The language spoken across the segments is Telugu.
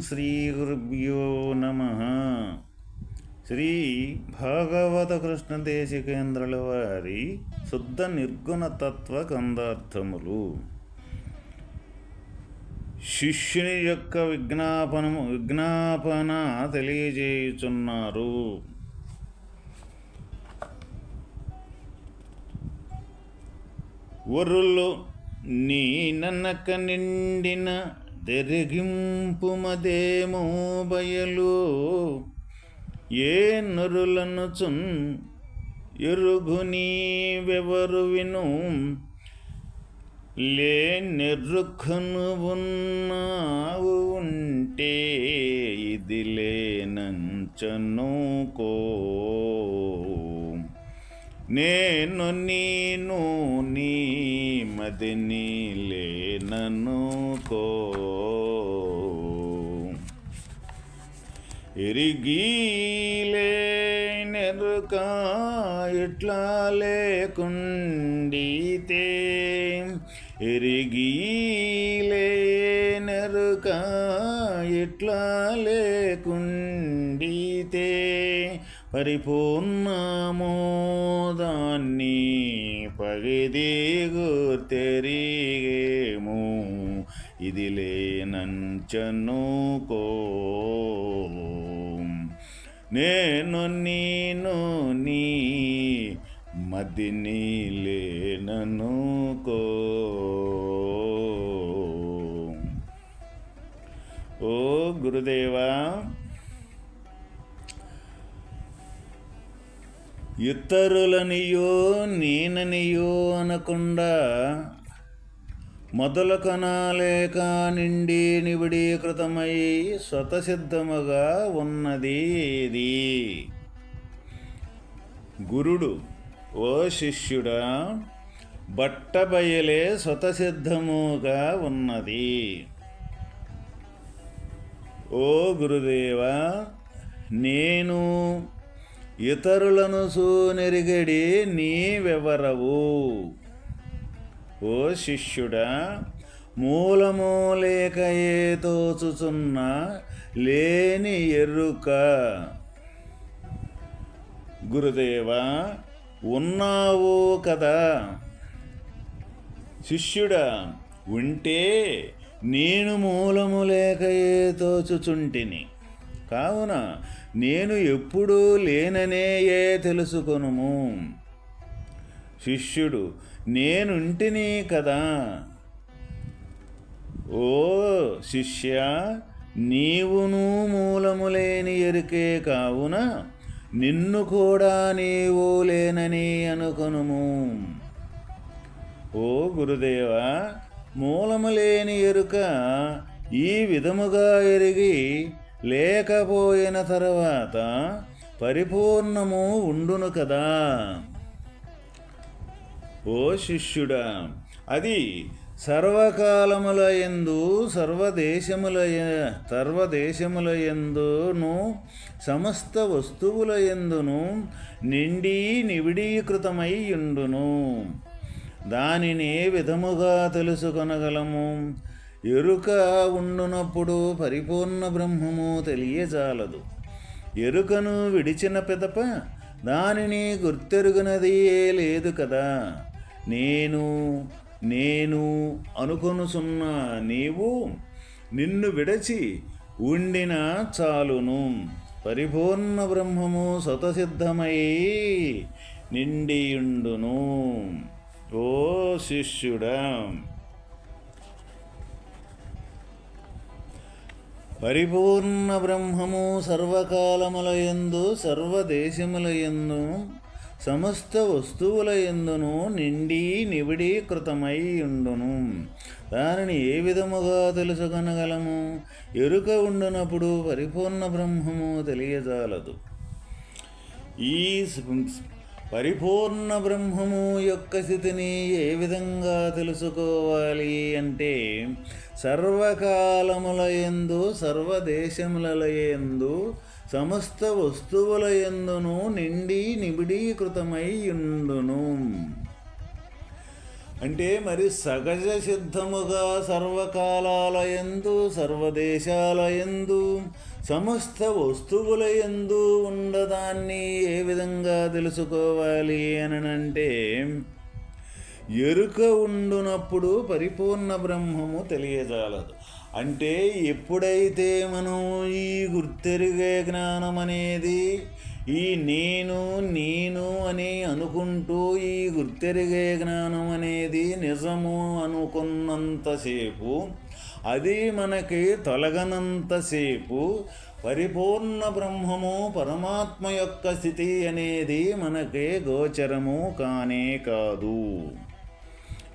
శ్రీ గురుభ్యో నమ. శ్రీ భాగవత కృష్ణ దేశికేంద్రుల వారి శుద్ధ నిర్గుణ తత్వ కందార్థములు శిష్యుని యొక్క విజ్ఞాపనము విజ్ఞాపన తెలియజేయుచున్నారు. వరులు నీ నన్నక నిండిన తెరిగింపుమదేమో బయలు ఏ నరులను చున్ ఎరుగు నీవెవరు విను? లే నెర్రుఖను ఉన్నావు ఉంటే ఇది లేనంచను కో. నేను నీను నీ మదిని లేనను కో. ఎరిగీలే నెరుక ఇట్లా లేకుండితే ఎరిగీలే నెరుక ఇట్లా లేకుండితే పరిపూర్ణమోదాన్ని పగిది గుర్తెరిగేము ఇది లేనంచను కో నేను నీను నీ మదిని లేనను ఓ గురుదేవా ఇతరులనియో నేననియో అనకుండా మొదలు కణాలేక నిండి నిబిడీకృతమై స్వతసిద్ధముగా ఉన్నది ఇది గురుడు ఓ శిష్యుడా బట్టబయలే స్వతసిద్ధముగా ఉన్నది. ఓ గురుదేవ నేను ఇతరులను సూనెరిగడి నీవెవరవు? ఓ శిష్యుడా మూలము లేక ఏ తోచుచున్న లేని ఎరుక. గురుదేవా ఉన్నావు కదా. శిష్యుడా ఉంటే నేను మూలము లేక ఏ తోచుచుంటిని. కావున నేను ఎప్పుడూ లేననేయే తెలుసుకొనుము. శిష్యుడు నేనుంటిని కదా. ఓ శిష్య నీవును మూలము లేని ఎరుకే కావున నిన్ను కూడా నీవు లేనని అనుకొనుము. ఓ గురుదేవ మూలము లేని ఎరుక ఈ విధముగా ఎరిగి లేకపోయిన తర్వాత పరిపూర్ణము ఉండును కదా. ఓ శిష్యుడా అది సర్వకాలముల ఎందు సర్వదేశముల సర్వదేశముల ఎందును సమస్త వస్తువుల ఎందును నిండి నివిడీకృతమై ఉండును దానిని విధముగా తెలుసుకొనగలము. ఎరుక ఉండునప్పుడు పరిపూర్ణ బ్రహ్మము తెలియజాలదు. ఎరుకను విడిచిన పిదప దానిని గుర్తెరుగునది లేదు కదా. నేను నేను అనుకొనుచున్న నీవు నిన్ను విడచి ఉండిన చాలును. పరిపూర్ణ బ్రహ్మము స్వతసిద్ధమై నిండియుండును. ఓ శిష్యుడా! పరిపూర్ణ బ్రహ్మము సర్వకాలములయందు సర్వదేశములయందు సర్వదేశముల సమస్త వస్తువుల ఎందును నిండి నివిడీకృతమై ఉండును దానిని ఏ విధముగా తెలుసుకొనగలము? ఎరుక ఉండునప్పుడు పరిపూర్ణ బ్రహ్మము తెలియజాలదు. ఈ పరిపూర్ణ బ్రహ్మము యొక్క స్థితిని ఏ విధంగా తెలుసుకోవాలి అంటే సర్వకాలముల ఎందు సర్వదేశముల ఎందు సమస్త వస్తువుల ఎందును నిండి నిబిడీకృతమై ఉండును అంటే మరి సహజ సిద్ధముగా సర్వకాలాల ఎందు సర్వదేశాల ఎందు సమస్త వస్తువుల ఎందు ఉండదాన్ని ఏ విధంగా తెలుసుకోవాలి అనంటే ఎరుక ఉండునప్పుడు పరిపూర్ణ బ్రహ్మము తెలియజాలదు. అంటే ఎప్పుడైతే మనం ఈ గుర్తెరిగే జ్ఞానం అనేది ఈ నేను నేను అని అనుకుంటూ ఈ గుర్తెరిగే జ్ఞానం అనేది నిజము అనుకున్నంతసేపు అది మనకి తొలగనంతసేపు పరిపూర్ణ బ్రహ్మము పరమాత్మ యొక్క స్థితి అనేది మనకి గోచరము కానే కాదు.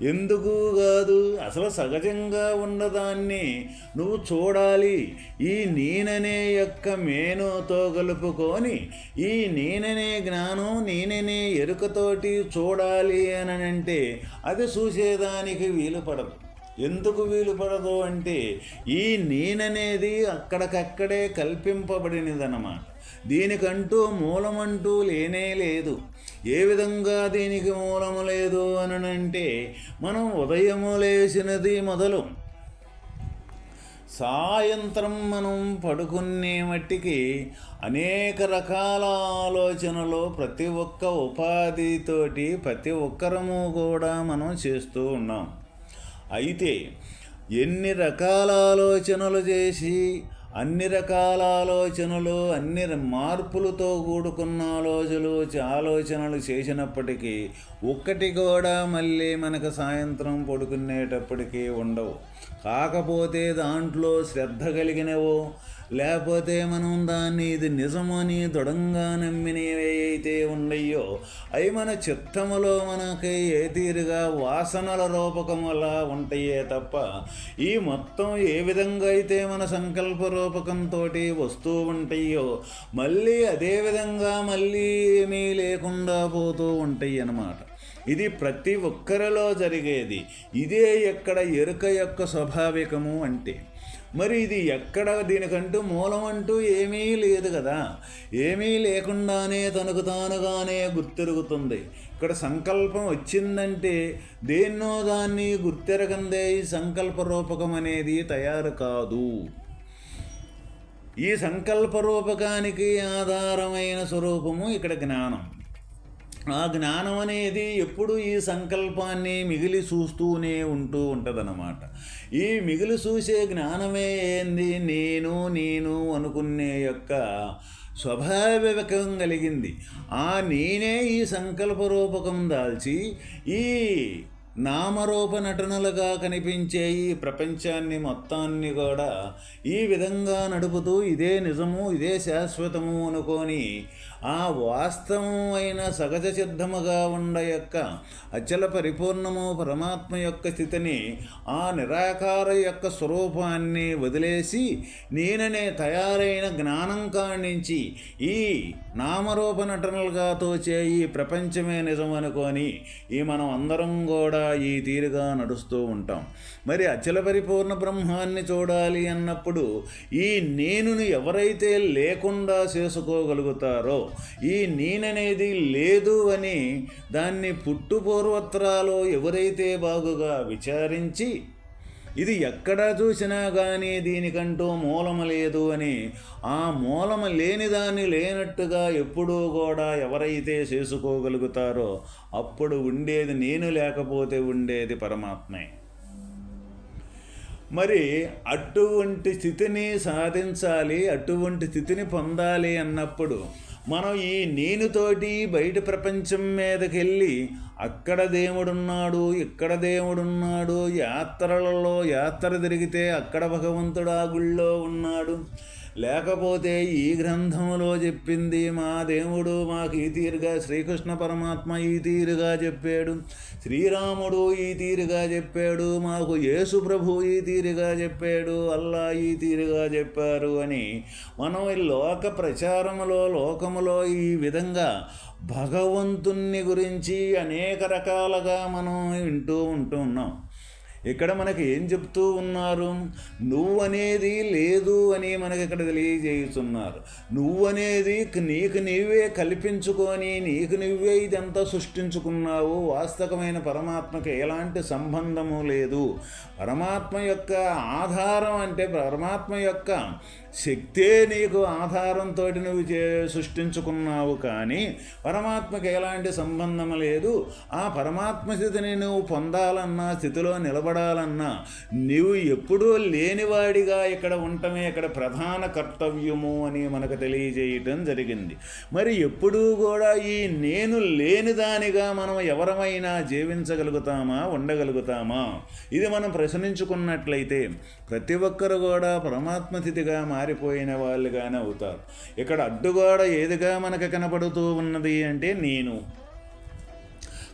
ఎందుకు కాదు? అసలు సహజంగా ఉన్నదాన్ని నువ్వు చూడాలి. ఈ నేననే యొక్క మేనుతో కలుపుకొని ఈ నేననే జ్ఞానం నేననే ఎరుకతోటి చూడాలి అని అంటే అది చూసేదానికి వీలు పడదు. ఎందుకు వీలు పడదు అంటే ఈ నేననేది అక్కడికక్కడే కల్పింపబడినదన్నమాట. దీనికంటూ మూలమంటూ లేనే లేదు. ఏ విధంగా దీనికి మూలము లేదు అనంటే మనం ఉదయము లేచినది మొదలు. సాయంత్రం మనం పడుకునే మట్టికి అనేక రకాల ఆలోచనలు ప్రతి ఒక్క ఉపాధితోటి ప్రతి ఒక్కరము కూడా మనం చేస్తూ ఉన్నాం. అయితే ఎన్ని రకాల ఆలోచనలు చేసి అన్ని రకాల ఆలోచనలు అన్ని మార్పులతో కూడుకున్న ఆలోచనలు ఆలోచనలు చేసినప్పటికీ ఒక్కటి కూడా మళ్ళీ మనకు సాయంత్రం పడుకునేటప్పటికీ ఉండవు. కాకపోతే దాంట్లో శ్రద్ధ కలిగినవో లేకపోతే మనం దాన్ని ఇది నిజమని దృఢంగా నమ్మినవి అయితే ఉన్నాయో అవి మన చిత్తములో మనకి ఏ తీరుగా వాసనల రూపకములా ఉంటాయే తప్ప ఈ మొత్తం ఏ విధంగా అయితే మన సంకల్ప రూపకంతో వస్తూ ఉంటాయో మళ్ళీ అదే విధంగా మళ్ళీ ఏమీ లేకుండా పోతూ ఉంటాయి అన్నమాట. ఇది ప్రతి ఒక్కరిలో జరిగేది. ఇదే ఎక్కడ ఎరుక యొక్క స్వాభావికము అంటే మరి ఇది ఎక్కడ దీనికంటూ మూలం అంటూ ఏమీ లేదు కదా. ఏమీ లేకుండానే తనకు తానుగానే గుర్తెరుగుతుంది. ఇక్కడ సంకల్పం వచ్చిందంటే దేన్నో దాన్ని గుర్తెరగందే ఈ సంకల్ప రూపకం అనేది తయారు కాదు. ఈ సంకల్ప రూపకానికి ఆధారమైన స్వరూపము ఇక్కడ జ్ఞానం. ఆ జ్ఞానం అనేది ఎప్పుడు ఈ సంకల్పాన్ని మిగిలి చూస్తూనే ఉంటూ ఉంటుందన్నమాట. ఈ మిగిలి చూసే జ్ఞానమే ఏంది? నేను నేను అనుకునే యొక్క స్వభావికం కలిగింది. ఆ నేనే ఈ సంకల్ప రూపకం దాల్చి ఈ నామరూప నటనలుగా కనిపించే ఈ ప్రపంచాన్ని మొత్తాన్ని కూడా ఈ విధంగా నడుపుతూ ఇదే నిజము ఇదే శాశ్వతము అనుకొని ఆ వాస్తవం అయిన సహజ సిద్ధముగా ఉండ యొక్క అచల పరిపూర్ణము పరమాత్మ యొక్క స్థితిని ఆ నిరాకార యొక్క స్వరూపాన్ని వదిలేసి నేననే తయారైన జ్ఞానం కాణించి ఈ నామరూప నటనలుగా తోచే ఈ ప్రపంచమే నిజం అనుకొని ఈ మనం అందరం కూడా ఈ తీరుగా నడుస్తూ ఉంటాం. మరి అచల పరిపూర్ణ బ్రహ్మాన్ని చూడాలి అన్నప్పుడు ఈ నేనును ఎవరైతే లేకుండా చేసుకోగలుగుతారో ఈ నేననేది లేదు అని దాన్ని పుట్టుపూర్వత్రాలో ఎవరైతే బాగుగా విచారించి ఇది ఎక్కడ చూసినా కానీ దీనికంటూ మూలము లేదు అని ఆ మూలము లేని దాన్ని లేనట్టుగా ఎప్పుడూ కూడా ఎవరైతే చేసుకోగలుగుతారో అప్పుడు ఉండేది నేను లేకపోతే ఉండేది పరమాత్మే. మరి అటువంటి స్థితిని సాధించాలి అటువంటి స్థితిని పొందాలి అన్నప్పుడు మనం ఈ నేనుతోటి బయట ప్రపంచం మీదకి వెళ్ళి అక్కడ దేవుడున్నాడు ఇక్కడ దేవుడున్నాడు యాత్రలలో యాత్ర తిరిగితే అక్కడ భగవంతుడు ఆ గుళ్ళో ఉన్నాడు. లేకపోతే ఈ గ్రంథంలో చెప్పింది మా దేవుడు మాకు ఈ తీరుగా శ్రీకృష్ణ పరమాత్మ ఈ తీరుగా చెప్పాడు. శ్రీరాముడు ఈ తీరుగా చెప్పాడు మాకు యేసు ప్రభు ఈ తీరుగా చెప్పాడు అల్లా ఈ తీరుగా చెప్పారు అని మనం ఈ లోక ప్రచారములో లోకములో ఈ విధంగా భగవంతుణ్ణి గురించి అనేక రకాలుగా మనం వింటూ ఉంటున్నాం ఇక్కడ మనకి ఏం చెప్తూ ఉన్నారు? నువ్వు అనేది లేదు అని మనకి ఇక్కడ తెలియజేయుతున్నారు. నువ్వు అనేది నీకు నీవే కల్పించుకొని నీకు నువ్వే ఇదంతా సృష్టించుకున్నావు. వాస్తవమైన పరమాత్మకి ఎలాంటి సంబంధము లేదు. పరమాత్మ యొక్క ఆధారం అంటే పరమాత్మ యొక్క శక్తే నీకు ఆధారంతో నువ్వు చే సృష్టించుకున్నావు కానీ పరమాత్మకి ఎలాంటి సంబంధం లేదు. ఆ పరమాత్మ స్థితిని నువ్వు పొందాలన్నా స్థితిలో నిలబడాలన్నా నీవు ఎప్పుడూ లేనివాడిగా ఇక్కడ ఉండటమే ఇక్కడ ప్రధాన కర్తవ్యము అని మనకు తెలియజేయటం జరిగింది. మరి ఎప్పుడూ కూడా ఈ నేను లేనిదానిగా మనం ఎవరమైనా జీవించగలుగుతామా ఉండగలుగుతామా? ఇది మనం ప్రశ్నించుకున్నట్లయితే ప్రతి ఒక్కరు కూడా పరమాత్మ స్థితిగా మారిపోయిన వాళ్ళుగానే అవుతారు. ఇక్కడ అడ్డుగోడ ఏదిగా మనకు కనపడుతూ ఉన్నది అంటే నేను.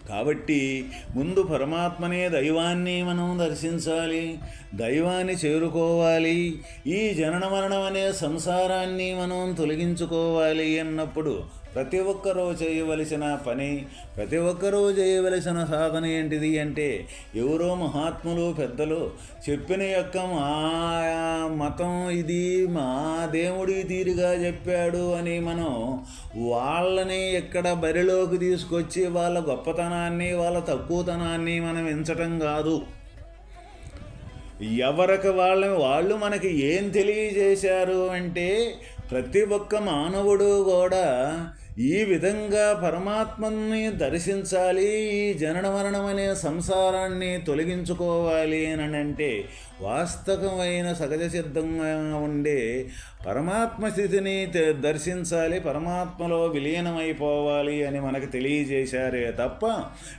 కాబట్టి ముందు పరమాత్మనే దైవాన్ని మనం దర్శించాలి దైవాన్ని చేరుకోవాలి ఈ జనన మరణం అనే సంసారాన్ని మనం తొలగించుకోవాలి అన్నప్పుడు ప్రతి ఒక్కరూ చేయవలసిన పని ప్రతి ఒక్కరూ చేయవలసిన సాధన ఏంటిది అంటే ఎవరో మహాత్ములు పెద్దలు చెప్పిన యొక్క మా మతం ఇది మా దేవుడి తీరుగా చెప్పాడు అని మనం వాళ్ళని ఇక్కడ బరిలోకి తీసుకొచ్చి వాళ్ళ గొప్పతనాన్ని వాళ్ళ తక్కువతనాన్ని మనం ఎంచటం కాదు. ఎవరికి వాళ్ళని వాళ్ళు మనకి ఏం తెలియజేశారు అంటే ప్రతి ఒక్క మానవుడు కూడా ఈ విధంగా పరమాత్మని దర్శించాలి ఈ జనన మరణం అనే సంసారాన్ని తొలగించుకోవాలి అని అంటే వాస్తవమైన సహజ సిద్ధంగా ఉండే పరమాత్మ స్థితిని దర్శించాలి పరమాత్మలో విలీనమైపోవాలి అని మనకు తెలియజేశారే తప్ప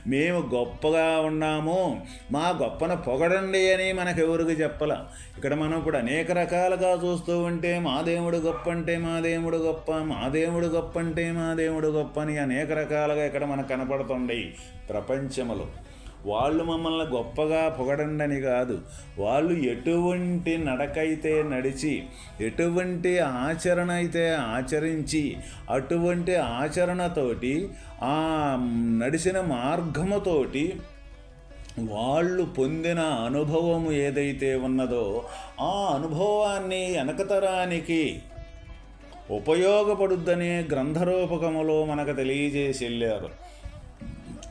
మేము గొప్పగా ఉన్నాము. మా గొప్పన పొగడండి అని మనకెవరికి చెప్పల? ఇక్కడ మనం ఇప్పుడు అనేక రకాలుగా చూస్తూ ఉంటే మా దేవుడు గొప్ప అంటే మా దేవుడు గొప్ప మా దేవుడు గొప్ప అంటే మా దేవుడు గొప్ప అని అనేక రకాలుగా ఇక్కడ మనకు కనపడుతుండే ప్రపంచములో. వాళ్ళు మమ్మల్ని గొప్పగా పొగడండని కాదు. వాళ్ళు ఎటువంటి నడకైతే నడిచి ఎటువంటి ఆచరణ అయితే ఆచరించి అటువంటి ఆచరణతోటి ఆ నడిచిన మార్గముతోటి వాళ్ళు పొందిన అనుభవము ఏదైతే ఉన్నదో ఆ అనుభవాన్ని వెనకతరానికి ఉపయోగపడుద్దనే గ్రంథరూపకములో మనకు తెలియజేసి వెళ్ళారు.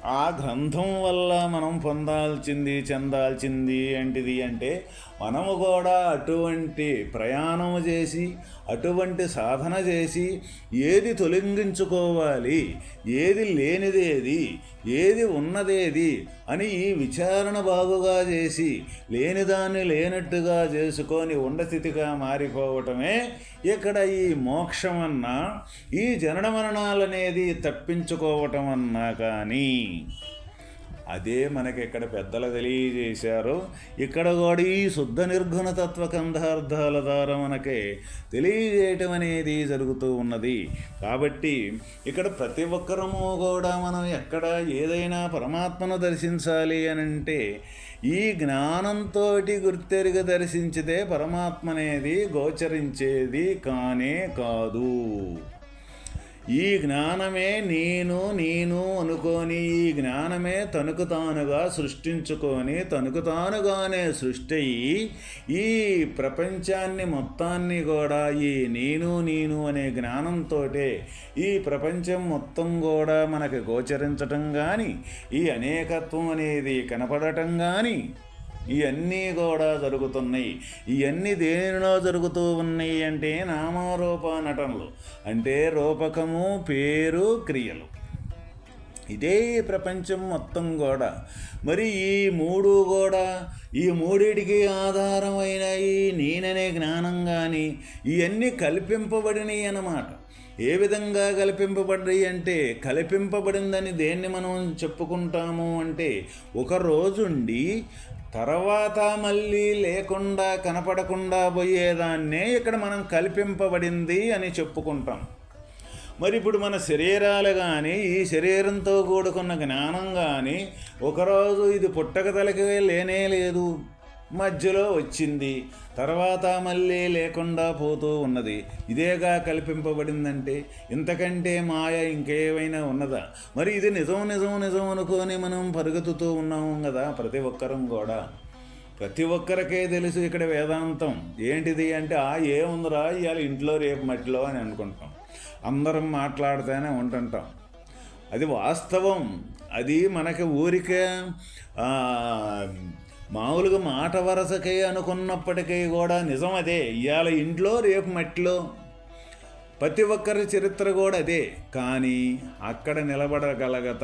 ఆ గ్రంథం వల్ల మనం పొందాల్సింది చెందాల్సింది ఏంటిది అంటే మనము కూడా అటువంటి ప్రయాణం చేసి అటువంటి సాధన చేసి ఏది తొలగించుకోవాలి ఏది లేనిదేది ఏది ఉన్నదేది అని ఈ విచారణ బాగుగా చేసి లేనిదాన్ని లేనట్టుగా చేసుకొని ఉండస్థితిగా మారిపోవటమే ఇక్కడ ఈ మోక్షమన్నా ఈ జనన మరణాలనేది తప్పించుకోవటం అన్నా కానీ అదే మనకి ఇక్కడ పెద్దలు తెలియజేశారు. ఇక్కడ కూడా ఈ శుద్ధ నిర్గుణ తత్వ కంధార్థాల ద్వారా మనకి తెలియజేయటం అనేది జరుగుతూ ఉన్నది. కాబట్టి ఇక్కడ ప్రతి ఒక్కరము కూడా మనం ఎక్కడ ఏదైనా పరమాత్మను దర్శించాలి అని అంటే ఈ జ్ఞానంతో గుర్తెరిగి దర్శించితే పరమాత్మ అనేది గోచరించేది కానే కాదు. ఈ జ్ఞానమే నేను నేను అనుకొని ఈ జ్ఞానమే తనకు తానుగా సృష్టించుకొని తనకు తానుగానే సృష్టి అయ్యి ఈ ప్రపంచాన్ని మొత్తాన్ని కూడా ఈ నేను నేను అనే జ్ఞానంతో ఈ ప్రపంచం మొత్తం కూడా మనకి గోచరించటం కానీ ఈ అనేకత్వం అనేది కనపడటం కానీ ఇవన్నీ కూడా జరుగుతున్నాయి. ఇవన్నీ దేనిలో జరుగుతూ ఉన్నాయి అంటే నామరూప నటనలు. అంటే రూపకము పేరు క్రియలు. ఇదే ప్రపంచం మొత్తం కూడా. మరి ఈ మూడు కూడా ఈ మూడిటికి ఆధారమైన ఈ నేననే జ్ఞానం కానీ ఇవన్నీ కల్పింపబడినవి అన్నమాట. ఏ విధంగా కల్పింపబడ్డాయి అంటే కల్పింపబడిందని దేన్ని మనం చెప్పుకుంటాము అంటే ఒక రోజుండి తర్వాత మళ్ళీ లేకుండా కనపడకుండా పోయేదాన్నే ఇక్కడ మనం కల్పింపబడింది అని చెప్పుకుంటాం. మరి ఇప్పుడు మన శరీరాలు కానీ ఈ శరీరంతో కూడుకున్న జ్ఞానం కానీ ఒకరోజు ఇది పుట్టక తలకే లేనే లేదు. మధ్యలో వచ్చింది. తర్వాత మళ్ళీ లేకుండా పోతూ ఉన్నది. ఇదేగా కల్పింపబడిందంటే ఇంతకంటే మాయ ఇంకేమైనా ఉన్నదా? మరి ఇది నిజం నిజం నిజం అనుకొని మనం పరుగుతుతూ ఉన్నాము కదా ప్రతి ఒక్కరం కూడా. ప్రతి ఒక్కరికే తెలుసు ఇక్కడ వేదాంతం. ఏంటిది అంటే ఆ ఏముందిరా ఇవాళ ఇంట్లో రేపు మట్టిలో అని అనుకుంటాం. అందరం మాట్లాడుతూనే ఉంటుంటాం. అది వాస్తవం. అది మనకి ఊరికే మామూలుగా మాట వరసకే అనుకున్నప్పటికీ కూడా నిజం అదే. ఇవాళ ఇంట్లో రేపు మట్టిలో. ప్రతి ఒక్కరి చరిత్ర కూడా అదే. కానీ అక్కడ నిలబడగలగత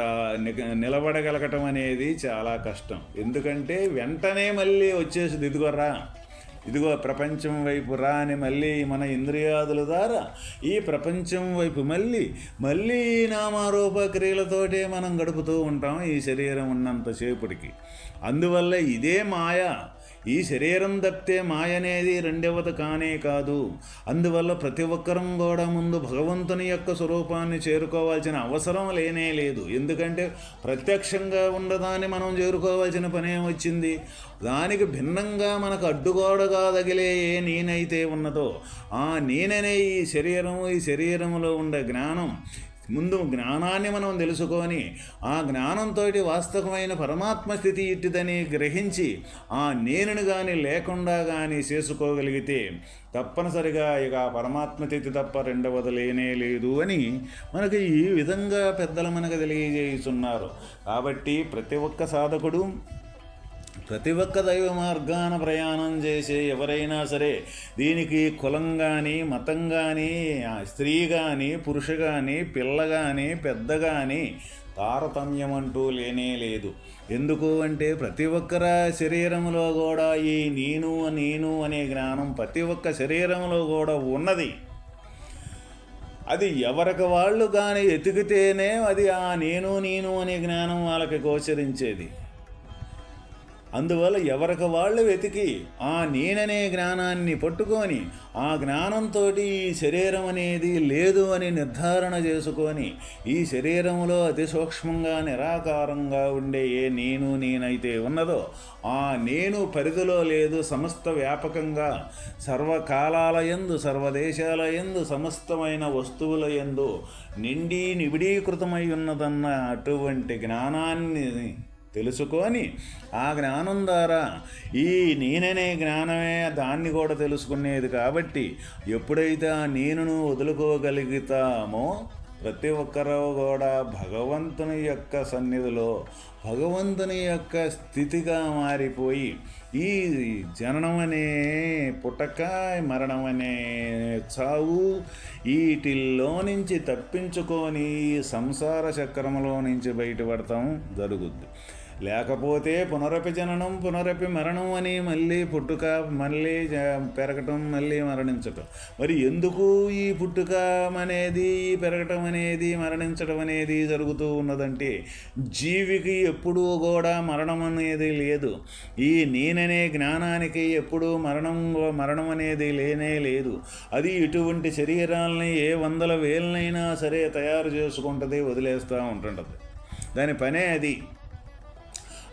నిలబడగలగటం అనేది చాలా కష్టం. ఎందుకంటే వెంటనే మళ్ళీ వచ్చేసి ఇదిగోరా ఇదిగో ప్రపంచం వైపు రా అని మళ్ళీ మన ఇంద్రియాదుల ద్వారా ఈ ప్రపంచం వైపు మళ్ళీ మళ్ళీ ఈ నామారూప క్రియలతోటే మనం గడుపుతూ ఉంటాం ఈ శరీరం ఉన్నంతసేపటికి అందువల్ల ఇదే మాయ. ఈ శరీరం తప్పితే మాయ అనేది రెండవది కానే కాదు. అందువల్ల ప్రతి ఒక్కరం కూడా ముందు భగవంతుని యొక్క స్వరూపాన్ని చేరుకోవాల్సిన అవసరం లేనే లేదు. ఎందుకంటే ప్రత్యక్షంగా ఉండదాన్ని మనం చేరుకోవాల్సిన పనే వచ్చింది. దానికి భిన్నంగా మనకు అడ్డుగోడగా తగిలే ఏ నేనైతే ఉన్నదో ఆ నేననే ఈ శరీరము ఈ శరీరంలో ఉండే జ్ఞానం ముందు జ్ఞానాన్ని మనం తెలుసుకొని ఆ జ్ఞానంతో వాస్తవమైన పరమాత్మ స్థితి ఇట్టిదని గ్రహించి ఆ నేనును కానీ లేకుండా కానీ చేసుకోగలిగితే తప్పనిసరిగా ఇక పరమాత్మ స్థితి తప్ప రెండవది లేనే లేదు అని మనకి ఈ విధంగా పెద్దలు మనకు తెలియజేస్తున్నారు. కాబట్టి ప్రతి ఒక్క సాధకుడు ప్రతి ఒక్క దైవ మార్గాన ప్రయాణం చేసే ఎవరైనా సరే దీనికి కులం కానీ మతం కానీ స్త్రీ కానీ పురుష కానీ పిల్ల కానీ పెద్ద కానీ తారతమ్యం అంటూ లేనే లేదు. ఎందుకు అంటే ప్రతి ఒక్కర శరీరంలో కూడా ఈ నేను నేను అనే జ్ఞానం ప్రతి ఒక్క శరీరంలో కూడా ఉన్నది. అది ఎవరికి వాళ్ళు కానీ ఎతికితేనే అది ఆ నేను నేను అనే జ్ఞానం వాళ్ళకి గోచరించేది. అందువల్ల ఎవరికి వాళ్ళు వెతికి ఆ నేననే జ్ఞానాన్ని పట్టుకొని ఆ జ్ఞానంతో ఈ శరీరం అనేది లేదు అని నిర్ధారణ చేసుకొని ఈ శరీరంలో అతి సూక్ష్మంగా నిరాకారంగా ఉండే ఏ నేను నేనైతే ఉన్నదో ఆ నేను పరిధిలో లేదు సమస్త వ్యాపకంగా సర్వకాలాల ఎందు సర్వదేశాల యందు సమస్తమైన వస్తువుల ఎందు నిండి నిబిడీకృతమై ఉన్నదన్న అటువంటి జ్ఞానాన్ని తెలుసుకొని ఆ జ్ఞానం ద్వారా ఈ నేననే జ్ఞానమే దాన్ని కూడా తెలుసుకునేది కాబట్టి ఎప్పుడైతే ఆ నేనును వదులుకోగలుగుతామో ప్రతి ఒక్కరూ కూడా భగవంతుని యొక్క సన్నిధిలో భగవంతుని యొక్క స్థితిగా మారిపోయి ఈ జననం అనే పుట్టక మరణం అనే చావు వీటిల్లో నుంచి తప్పించుకొని ఈ సంసార చక్రంలో నుంచి బయటపడటం జరుగుద్ది. లేకపోతే పునరపి జననం పునరపి మరణం అని మళ్ళీ పుట్టుక మళ్ళీ జ- పెరగటం మళ్ళీ మరణించటం. మరి ఎందుకు ఈ పుట్టుక అనేది ఈ పెరగటం అనేది మరణించడం అనేది జరుగుతూ ఉన్నదంటే జీవికి ఎప్పుడూ కూడా మరణం అనేది లేదు. ఈ నేననే జ్ఞానానికి ఎప్పుడూ మరణం మరణం అనేది లేనే లేదు. అది ఇటువంటి శరీరాలని ఏ వందల వేలనైనా సరే తయారు చేసుకుంటుంది వదిలేస్తూ ఉంటుంటుంది. దాని పనే అది.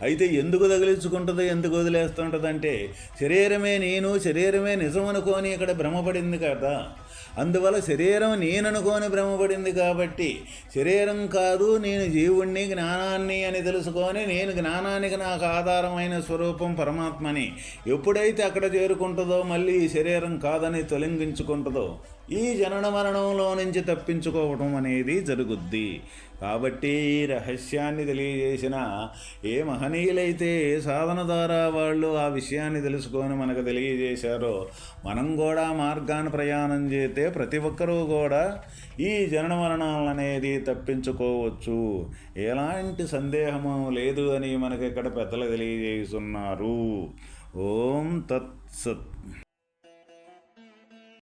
అయితే ఎందుకు తగిలించుకుంటుందో ఎందుకు వదిలేస్తుంటుంది అంటే శరీరమే నేను శరీరమే నిజం అనుకోని ఇక్కడ భ్రమపడింది కదా. అందువల్ల శరీరం నేననుకోని భ్రమపడింది కాబట్టి శరీరం కాదు నేను జీవుణ్ణి జ్ఞానాన్ని అని తెలుసుకొని నేను జ్ఞానానికి నాకు ఆధారమైన స్వరూపం పరమాత్మని ఎప్పుడైతే అక్కడ చేరుకుంటుందో మళ్ళీ ఈ శరీరం కాదని తొలగించుకుంటుందో ఈ జనన మరణంలో నుంచి తప్పించుకోవటం అనేది జరుగుద్ది. కాబట్టి ఈ రహస్యాన్ని తెలియజేసిన ఏ మహనీయులైతే ఏ సాధన ద్వారా వాళ్ళు ఆ విషయాన్ని తెలుసుకొని మనకు తెలియజేశారో మనం కూడా మార్గాన్ని ప్రయాణం చేస్తే ప్రతి ఒక్కరూ కూడా ఈ జనన మరణాలనేది తప్పించుకోవచ్చు. ఎలాంటి సందేహము లేదు అని మనకి ఇక్కడ పెద్దలు తెలియజేస్తున్నారు. ఓం తత్ సత్.